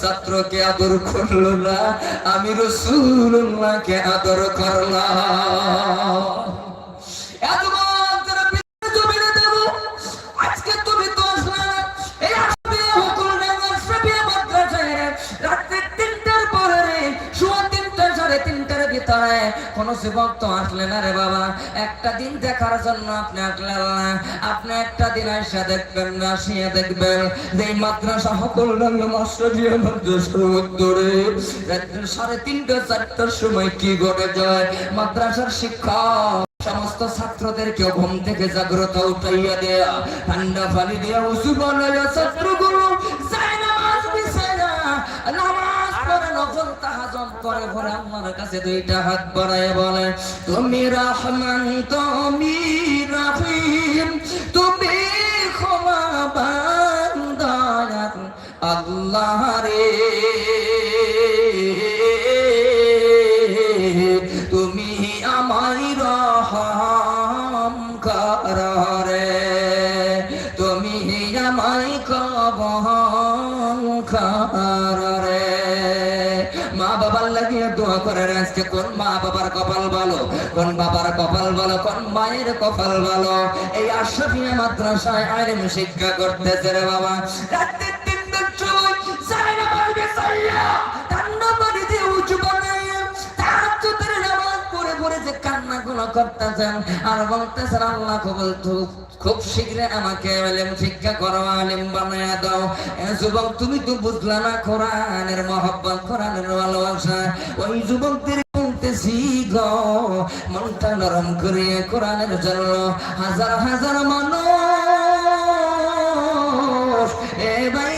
ছাত্রকে আদর করল না আমি রসুল্লাহকে আদর করলাম। ভিতরে কোন তো আসলে না রে বাবা। একটা দিন দেখার জন্য আপনি আসলেন না। আপনি একটা দিন দেখবেন না আসিয়া দেখবেন যে মাদ্রাসা মাদ্রাসার উত্তরে সাড়ে তিনটা, চারটার সময় কি যায়? মাদ্রাসার শিক্ষক সমস্ত ছাত্রদেরকে ঘুম থেকে জাগ্রত উঠাইয়া দেয়া। ঠান্ডা পানি দিয়া উসু বানাইয়া ছাত্রগুলো যায় বিছানা নামাজ নফল তাহাজ্জুদ করে, পরে আল্লাহর কাছে দুইটা হাত বাড়ায় বলে, তুমি রহমান, তুমি রহিম, তুমি ক্ষমা বান্দার আল্লাহ রে তুমি আমায় রহম কররে। তুমি আমায় মা বাবার করে আজকে কোন মা বাবার কপাল ভালো? কোন বাবার কপাল ভালো, কোন মায়ের কপাল ভালো? এই আশরাফিয়া মাদ্রাসায় আইন শিক্ষা করতেছে রে বাবা। রাতে তিনটার সময় সাইয়া যে কান্নাগুলো করতেছেন আর বলতেছেন, আল্লাহ কবুল খুব খুব শীঘ্র আমাকে আলেম শিক্ষা করো, আলেম বানায়া দাও। যুবক, তুমি তো বুঝলা না কোরআনের মহব্বত, কোরআনের ভালোবাসা? ওই যুবকদের বলতেছি গো মনটা নরম করে কোরআনের জন্য হাজার হাজার মানুষ এ বাবা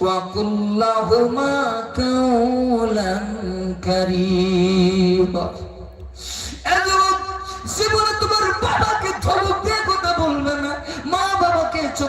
وقل لهما قولا كريما এজন্য জীবনে তোমার বাবাকে ধমক দিয়ে কথা বলবে না মা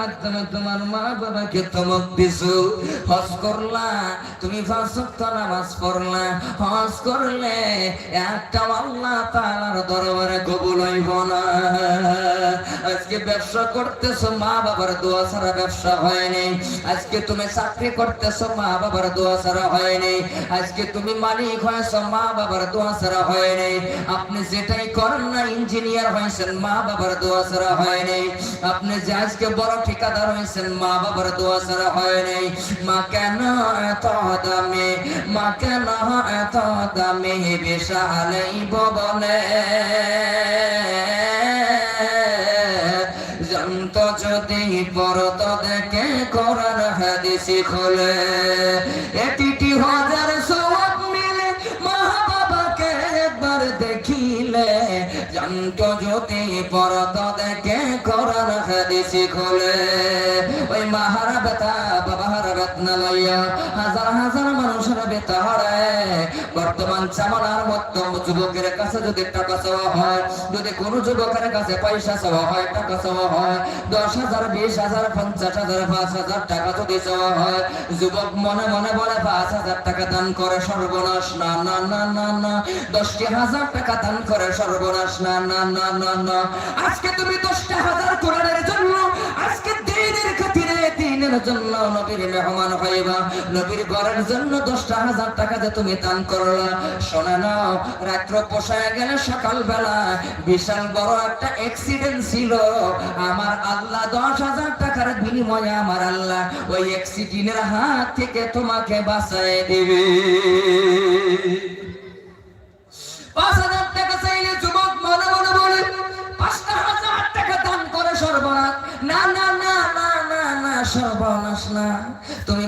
মাধ্যমে তোমার মা বাবাকে ধমক দিছো। হজ করলা, তুমি পাঁচ নামাজ পড়লা। হজ করলে একটা আল্লাহ তাআলার দরবারে কবুল হইব না। আজকে ব্যবসা করতেছো, মা বাবার দোয়া ছাড়া ব্যবসা হয়নি। আজকে তুমি চাকরি করতেছো, মা বাবার দোয়া ছাড়া হয়নি। আজকে তুমি মালিক হয়েছো, মা বাবার দোয়া ছাড়া হয়নি। আপনি যেটাই করেন না, ইঞ্জিনিয়ার হয়েছেন, মা বাবার দোয়া ছাড়া হয়নি। আপনি যে আজকে বড় ঠিকাদার হয়েছেন, মা বাবার দোয়া ছাড়া হয়নি মা কেন এত দামে, মা কেন এত দামে বিশালেই ববনে জানত যদি পরত দেখে কোরআন হাদিসি খোলে এটিটি হাজার সওয়াব মিলে মা বাবাকে একবার দেখিলে। জানত যদি কোরআন হাদিসি খোলে, ওই মাহারা বেতা বাবার বেতনা লইয়া হাজার হাজার মানুষের বেতা হরায় বর্তমান চামানার মতো যুবকের কাছে যদি টাকা চাওয়া হয়, যদি কোনো যুবকের কাছে পয়সা চাওয়া হয়, টাকা চাওয়া হয়, দশ হাজার, বিশ হাজার, পঞ্চাশ হাজার, পাঁচ হাজার টাকা যদি চাওয়া হয়, যুবক মনে মনে বলে, পাঁচ হাজার টাকা দান করে সর্বনাশ, না না না না না। দশটি হাজার টাকা দান করে সর্বনাশ, না না না না না। আজকে তুমি দশটা হাজার কোরআনের জন্য দিনের জন্য নবীর মেহমান হইবা। নবীর ঘরের জন্য দশটা হাজার টাকা যে তুমি দান করলা, শোনা নাও, রাত্র পোষায় গেলে সকাল বেলা বিশাল বড় একটা অ্যাক্সিডেন্ট ছিল। আমার আল্লাহ দশ হাজার টাকার বিনিময়ে আমার আল্লাহ ওই অ্যাক্সিডেন্টের হাত থেকে তোমাকে বাঁচায় দেবে। পাঁচ হাজার টাকা চাইলে যুবক মনে মনে বলে, পাঁচটা হাজার টাকা দান করে না না না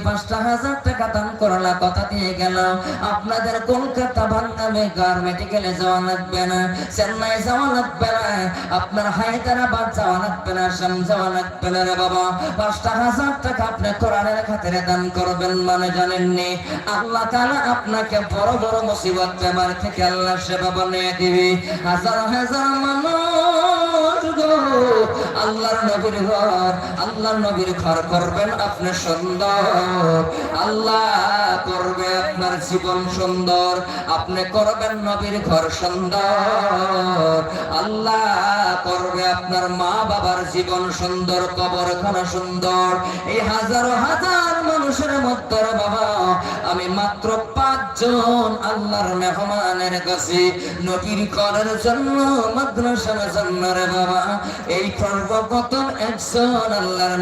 পাঁচটা হাজার টাকা আপনাদের কলকাতা মেডিকেলে যাওয়া লাগবে না? চেন্নাই যাওয়া লাগবে না। আপনার হায়দ্রাবাদ যাওয়া লাগবে না যাওয়া লাগবে না রে বাবা। পাঁচটা হাজার টাকা আপনি কোরআনের খাতিরে দান করবেন মানে জানেননি? আল্লাহ তাআলা আপনাকে বড় বড় মুসিবত বেমার থেকে আল্লাহ সেবা বানিয়ে দিবে। হাজার হাজার মানুষ আল্লাহর নবীর ঘর, আল্লাহর নবীর ঘর করবেন আপনি সুন্দর। আল্লাহ করবে আপনার জীবন সুন্দর, আপনি করবেন নবীর ঘর সুন্দর। আল্লাহ করবে আপনার মা বাবার জীবন সুন্দর, কবরখানা সুন্দর। এই হাজারো হাজার মানুষের মধ্যে বাবা আমি মাত্র পাঁচজন আল্লাহর মেহমানের কাছে নবীর করার জন্য, মাদ্রাসার জন্য রে বাবা, এই আল্লাহর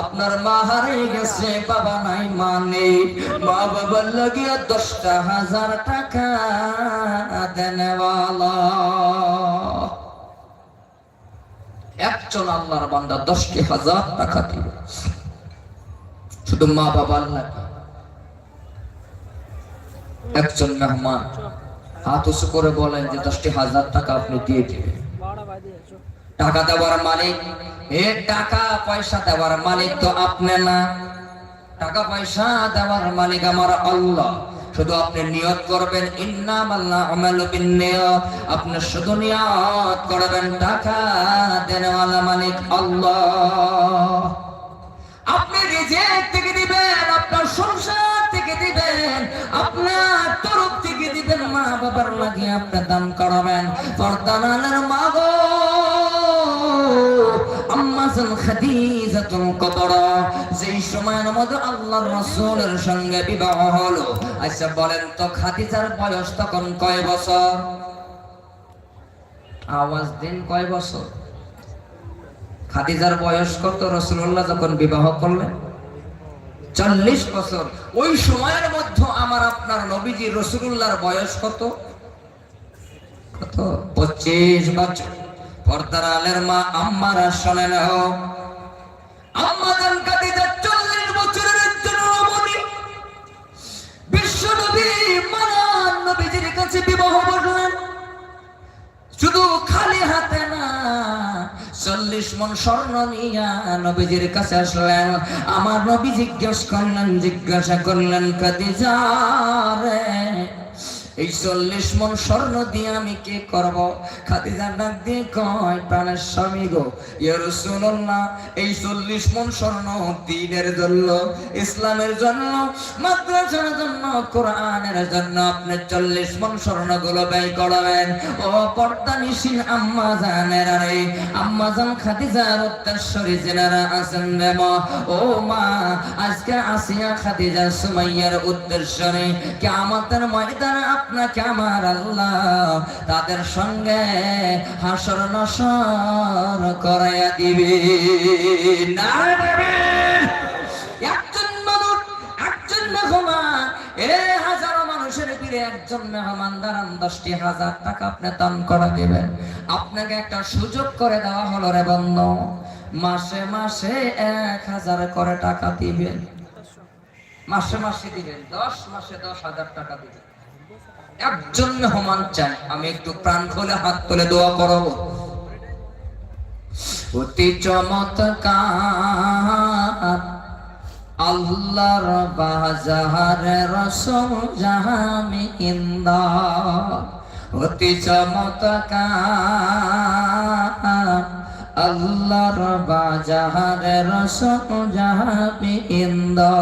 আপনার মা হারিয়ে গেছে, বাবা নাই, মা নেই। মা বাবার লাগিয়ে দশটা হাজার টাকা দেনেওয়ালা একজন আল্লাহর বান্দা দশটি হাজার টাকা দিবে। শুধু মা বাবার লাগে। একজন মেহমান হাত উঁচু করে বলেন যে দশটি হাজার টাকা আপনি দিয়ে দিবেন। টাকা দেওয়ার মালিক, এ টাকা পয়সা দেওয়ার মালিক তো আপনি না। টাকা পয়সা দেওয়ার মালিক আমার আল্লাহ। শুধু আপনি নিয়ত করবেন ইন্নাম আল্লাহ আমালু বিন্নিয়ত। আপনি শুধু নিয়ত করবেন, টাকা দেনওয়ালা মালিক আল্লাহ। আপনি রিজেক থেকে দিবেন, আপনার সংসার থেকে দিবেন। বাবার লাগিয়ে আপনি দান করাবেন। পর্দানালের আচ্ছা বলেন তো বয়স তখন কয় বছর? আওয়াজ দিন, কয় বছর? খাদিজার বয়স কত? রসুল্লাহ যখন বিবাহ করলেন? চল্লিশ বছর। ওই সময়ের মধ্যে আমার আপনার নবীজি রসুল্লাহর বয়স কত? কত? পঁচিশ বছর। পর্দার আলের মা আম্মারা শোনেন বিবাহ বসলেন। শুধু খালি হাতে চল্লিশ মন স্বর্ণ নিয়া নবীজির কাছে আসলেন। আমার নবী জিজ্ঞেস করলেন, জিজ্ঞাসা করলেন, কাদিজা রে। এই চল্লিশ মন স্বর্ণ দিয়ে আমি কি করব? খাদিজা ডাক দিয়ে কয়, প্রাণের স্বামী গো, ইয়া রাসূলুল্লাহ, এই চল্লিশ মন স্বর্ণ দিনের জন্য, ইসলামের জন্য, মাদ্রাসার জন্য, কোরআনের জন্য আপনি চল্লিশ মন স্বর্ণগুলো ব্যয় করবেন? ও পর্দা নিশিন আম্মা জানের আরে, আম্মা জান খাদিজার জেনারা আছেন ও মা, আজকে আসিয়া খাদিজা সুমাইয়ার উদ্দেশ্যে কিয়ামতের ময়দানে আপনাকে আমার আল্লাহ তাদের সঙ্গে হাসর নসর করাইয়া দিবে। একজন মানুষ, একজন এ হাজারো মানুষের একজন মেহমান, দাঁড়ান, দশটি হাজার টাকা আপনি দান করে দিবেন। আপনাকে একটা সুযোগ করে দেওয়া হলো রে বন্ধু। মাসে মাসে এক হাজার করে টাকা দিবেন। মাসে মাসে দিবেন, দশ মাসে দশ হাজার টাকা দিবেন। একজন মেহমান চাই আমি একটু প্রাণ খুলে হাত তুলে দোয়া করব। অতি চমৎকার। আল্লাহর বাজার রসম জাহামি ইন্দা অতি চমৎকার। আল্লাহর রসম জাহামি ইন্দা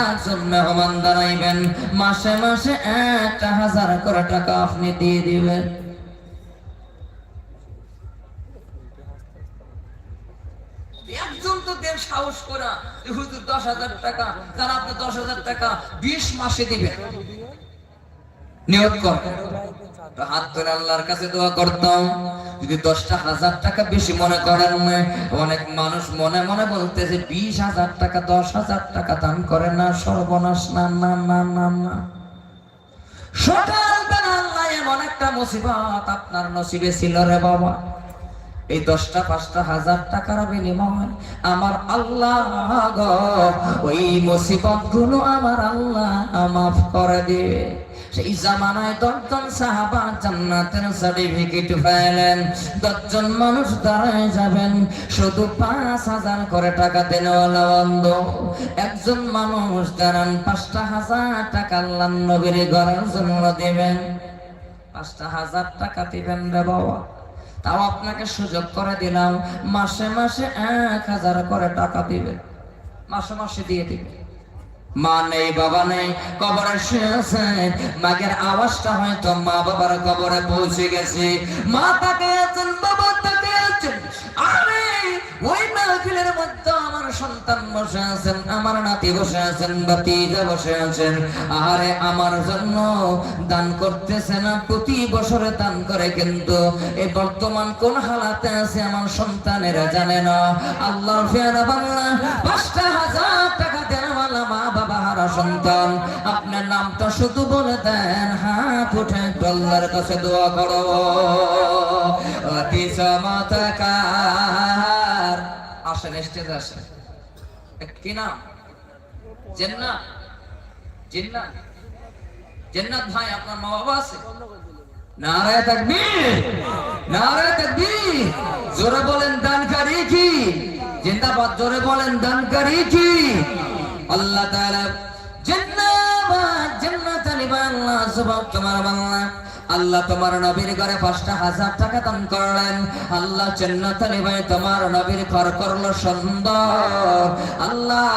একজন মেহমান দাঁড়াইবেন, মাসে মাসে একটা হাজার করে টাকা আপনি দিয়ে দিবেন। তো দেব সাহস করা দশ হাজার টাকা, তারা আপনি দশ হাজার টাকা, বিশ মাসে দিবেন। নিয়োগ আল্লাহর কাছে দোয়া করতাম। যদি দশটা হাজার টাকা বেশি মনে করেন অনেক মানুষ মনে মনে বলতেছে বিশ হাজার টাকা, দশ হাজার টাকা দান করে না, সর্বনাশ, না না না না না। সকালবেলা আল্লাহ এমন একটা মুসিবত আপনার নসিবে ছিল রে বাবা। এই দশটা, পাঁচটা, হাজার টাকার বিনিময় আমার আল্লাহ ওই মুসিবতগুলো আমার আল্লাহ মাফ করে দিবে। সেই জামানায় দশজন সাহাবা জান্নাতের সার্টিফিকেট পাইলেন, দশজন মানুষ দাঁড়ায় যাবেন, শুধু পাঁচ হাজার করে টাকা দেন বন্ধ। একজন মানুষ দাঁড়ান, পাঁচটা হাজার টাকা আল্লাহ নবীর ঘরের জন্য দিবেন। পাঁচটা হাজার টাকা দিবেন রে বাবা। তাও আপনাকে সুযোগ করে দিলাম। মাসে মাসে এক হাজার করে টাকা দিবে। মাসে মাসে দিয়ে দিবে। মা নেই, বাবা নেই, কবরে শুয়েছে মাগের আওয়াজটা হয়তো মা বাবার কবরে পৌঁছে গেছে। মা তাকে বাবা সন্তান বসে আছেন, আমার নাতি বসে আছেন বাতিজা বসে আছেন। আরে আমার জন্য দান করতেছে না, প্রতি বছরে দান করে কিন্তু এই বর্তমান কোন হালাতে আছে আমার সন্তানেরা জানে না। বাংলা, পাঁচটা হাজার টাকা দেওয়ালা মা বাবা হারা সন্তান। আপনার নামটা শুধু বলে দেন, হাত উঠে আল্লাহর কাছে দোয়া করো। অতি চমৎকার আসেন, স্টেজ আসেন। কি নাম? জেন্নাত। জিন্নাত। জেন্নাত ভাই, আপনার মা বাবা আছে? নারায় তাকবীর। নারায় তাকবীর। জোরে বলেন, দানকারী কি? জিন্দাবাদ, জোরে বলেন, দানকারী কি? আল্লাহ তাআলা জিন্নাবাদ জান্নাত আলিবা আল্লাহ, সুবহান তোমার বাংলা আল্লাহ তোমার নবীর ঘরে পাঁচটা হাজার টাকা দান করলেন। আল্লাহ জান্নাত ভাই তোমার নবীর ঘর করল সুন্দর। আল্লাহ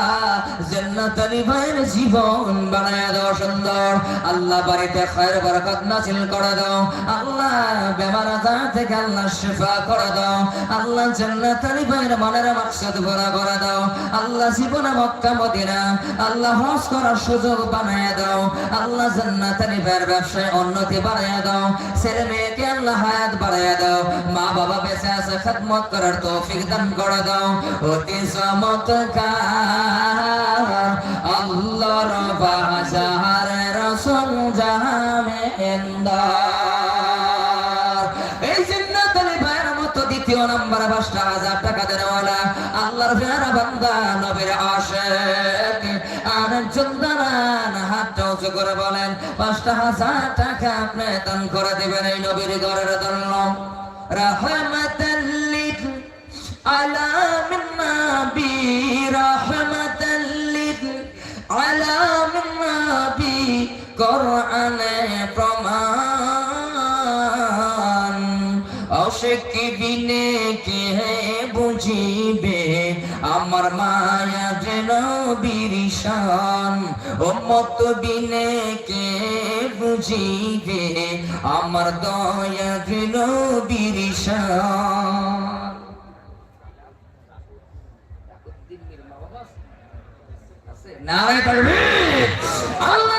জান্নাত ভাইয়ের জীবন বানায় দাও সুন্দর। আল্লাহ বাড়িতে খয়ের বরকত নাসিল করে দাও। আল্লাহ বেমার আজার থেকে আল্লাহ শিফা করে দাও। আল্লাহ জান্নাত আলিবাইয়ের মনের মাকসাদ ভরা করে দাও। আল্লাহ জীবনে মক্কা, মদিনা, আল্লাহ হজ করার সুযোগ বানায় দাও। আল্লাহ জান্নাত আলিবাইয়ের ব্যবসায় উন্নতি বানায় দাও। ছেলে মেয়েকে আল্লাহ হায়াত বাড়ায় দাও। মা বাবা বেঁচে আছে, খেদমত করার তৌফিক দান করে দাও। অতি চমৎকার আল্লাহর বাজার পাঁচটা হাজার টাকা দেওয়ালা আল্লাহর ফেরা বান্দা নবীর আশেক। আনের চন্দারান হাতটা উঁচু করে বলেন, পাঁচটা হাজার টাকা আপনি দান করে দিবেন এই নবীর ঘরের জন্য। রহমতাল্লিক আলাম নবী রহমতাল্লিক আলাম নবী, কোরআনে প্র আমার মায়া যেন বিরিশান ও মত বিনে কে বুঝিবে? আমার দয়া যেন বিরিশান নারায় মীর আল্লাহ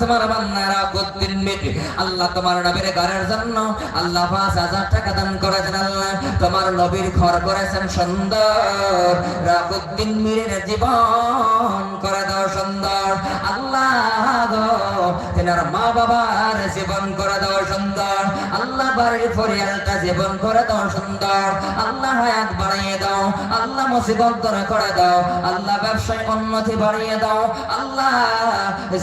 তোমার বান্নারা রাকুদ্দিন মেটে। আল্লাহ তোমার নবীর ঘরের জন্য আল্লাহ পাঁচ হাজার টাকা দান করেছেন আল্লাহ। তোমার নবীর ঘর করেছেন সুন্দর। রাকুদ্দিন মীরের জীবন করে দাও সুন্দর। আল্লাহ তেনার মা বাবার জীবন করে দাও সুন্দর। বাড়ির পরিয়ালটা জীবন করে দাও, সুন্দর। আল্লাহ হায়াত বাড়িয়ে দাও, আল্লাহ মুসিবত দূর করে দাও, আল্লাহ ব্যবসায় উন্নতি বাড়িয়ে দাও, আল্লাহ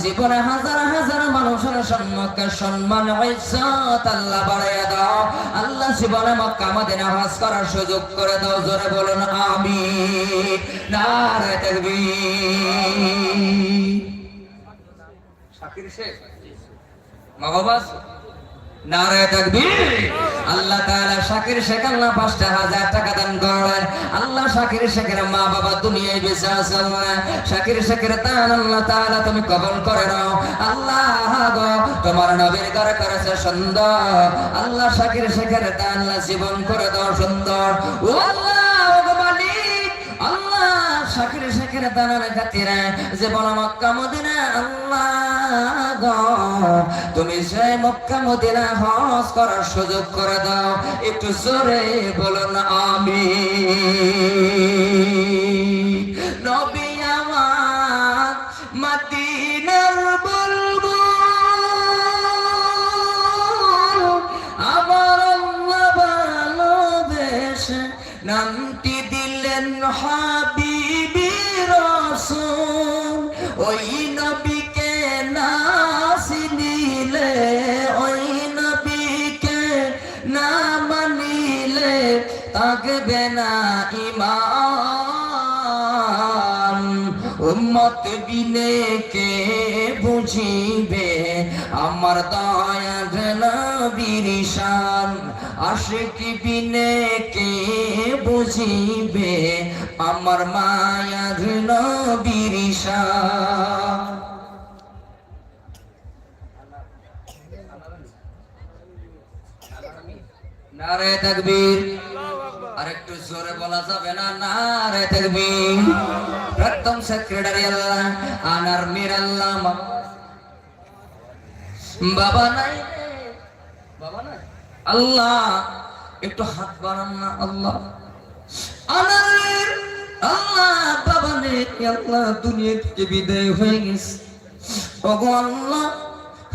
জীবনে হাজার হাজার মানুষের সম্মুখে সম্মান ইজ্জত আল্লাহ বাড়িয়ে দাও। আল্লাহ জীবনে মক্কা মদিনা হজ করার সুযোগ করে দাও, জোরে বলুন আমি নারে তাকবীর। শাকির শেখ, মা বাবা? নারায় আল্লাহ তাআলা শাকির শেখ আল্লাহ পাঁচটা হাজার টাকা দান করলেন আল্লাহ শাকির শেখের মা বাবা দুনিয়ায় বেঁচে শাকির শেখের দান আল্লাহ তাআলা তুমি কবল করে নাও। আল্লাহ গো, তোমার নবীর ঘরে করেছে আল্লাহ শাকির শেখের দান জীবন করে দাও সুন্দর। ও আল্লাহ! শাকির শেখের দানের খাতিরে জীবন মক্কা মদিনা, আল্লাহ গো, তুমি সে মক্কা মদিনা হজ করার সুযোগ করে দাও, একটু জোরে বলুন আমি নবী আমার বুলবুল আমার ভালোবেসে নামটি দিলেন হাবিবি। উম্মত বিনে কে বুঝিবে? আমার দয়া নবীর শান আশিক বিনে কে বুঝিবে? আমার মায়ার নবীর শান নারে তাকবীর। আর একটু জোরে বলা যাবে না? নারে তাকবীর প্রথম সেক্রেটারি আল্লাহ, আনার মির আল্লাহ বাবা নাই বাবা নাই? আল্লাহ, একটু হাত বাড়ান না আল্লাহ। আনার মির আল্লাহ, বাবা নেই আল্লাহ, দুনিয়া থেকে বিদায় হয়ে গেছে। ওগো আল্লাহ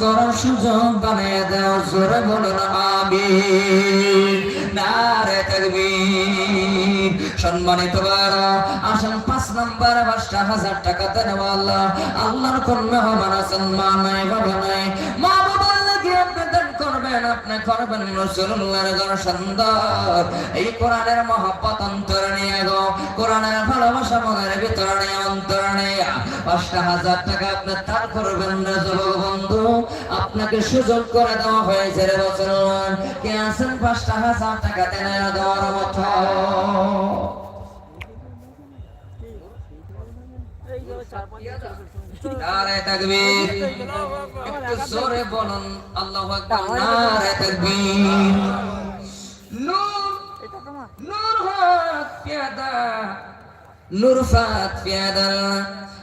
করার সুযোগ বানিয়ে দাও, জোরে বলুন আমি নারে তাকবীর। সম্মানিত বারা আসেন পাঁচ নাম্বার পাঁচটা হাজার টাকা দেন আল্লাহ। আল্লাহর কোন মেহমান আছেন নাই নাই? মা করবেন আপনি করবেন রসুল্লাহর ঘর সুন্দর এই কোরআনের মহব্বত অন্তর নিয়ে গো। কোরআনের ভালোবাসা মনের ভিতরে নিয়ে নিয়ে। পাঁচটা হাজার টাকা আপনি তার করবেন বন্ধু। আপনাকে সুযোগ করে দেওয়া হয়েছে রে মুসলমান কে আছেন পাঁচটা হাজার টাকা দেনে দেওয়ার মতো? নারে তাকবীর। একটু জোরে বলুন আল্লাহু আকবার নারে তাকবীর। নূর নূর হক পেয়াদা নুরফাত পেয়াদা।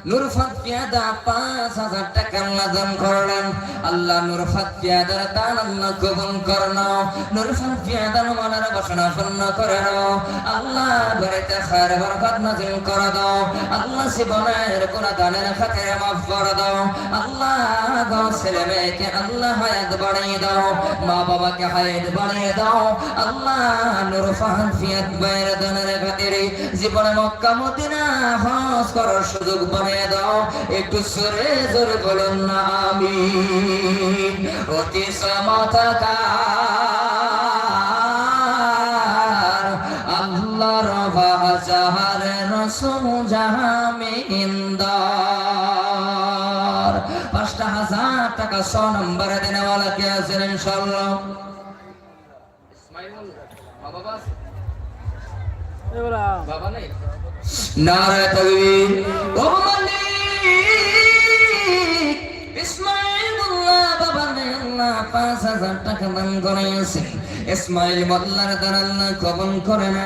নুরফাত পেয়াদা পাঁচ হাজার টাকা আল্লাহ দান করলেন। আল্লাহ নুরফাত পেয়াদার দান আল্লাহ কবুল করল নুরফাত পেয়াদার মনের বাসনা পূর্ণ করে নাও। আল্লাহ বাড়িতে খায়ের বরকত নাজিল করে দাও। আল্লাহ জীবনের কোন দানের খাতিরে মাফ করে দাও। আল্লাহ গো ছেলে মেয়েকে আল্লাহ হায়াত বাড়িয়ে দাও। মা বাবাকে হায়াত বাড়িয়ে দাও। আল্লাহ নুরফাত ফিয়াত বাইরে দানের খাতিরে জীবনে মক্কা, মদিনা, হজ করার সুযোগ বানিয়ে দাও। একটু সরে জোরে বলুন না আমি অতি সমতাকার আল্লাহর বাজার রসম জাহামিন্দার। পাঁচটা হাজার টাকা, ছ নম্বরে কে আছেন ইনশাল্লাহ বাবা নেই। নারে তকবীর ও মালিক ইসমাইল মোল্লা বাবা আল্লাহ পাঁচ হাজার টাকা দান করেছে ইসমাইল মোল্লার দ্বার আল্লাহ কবন করে না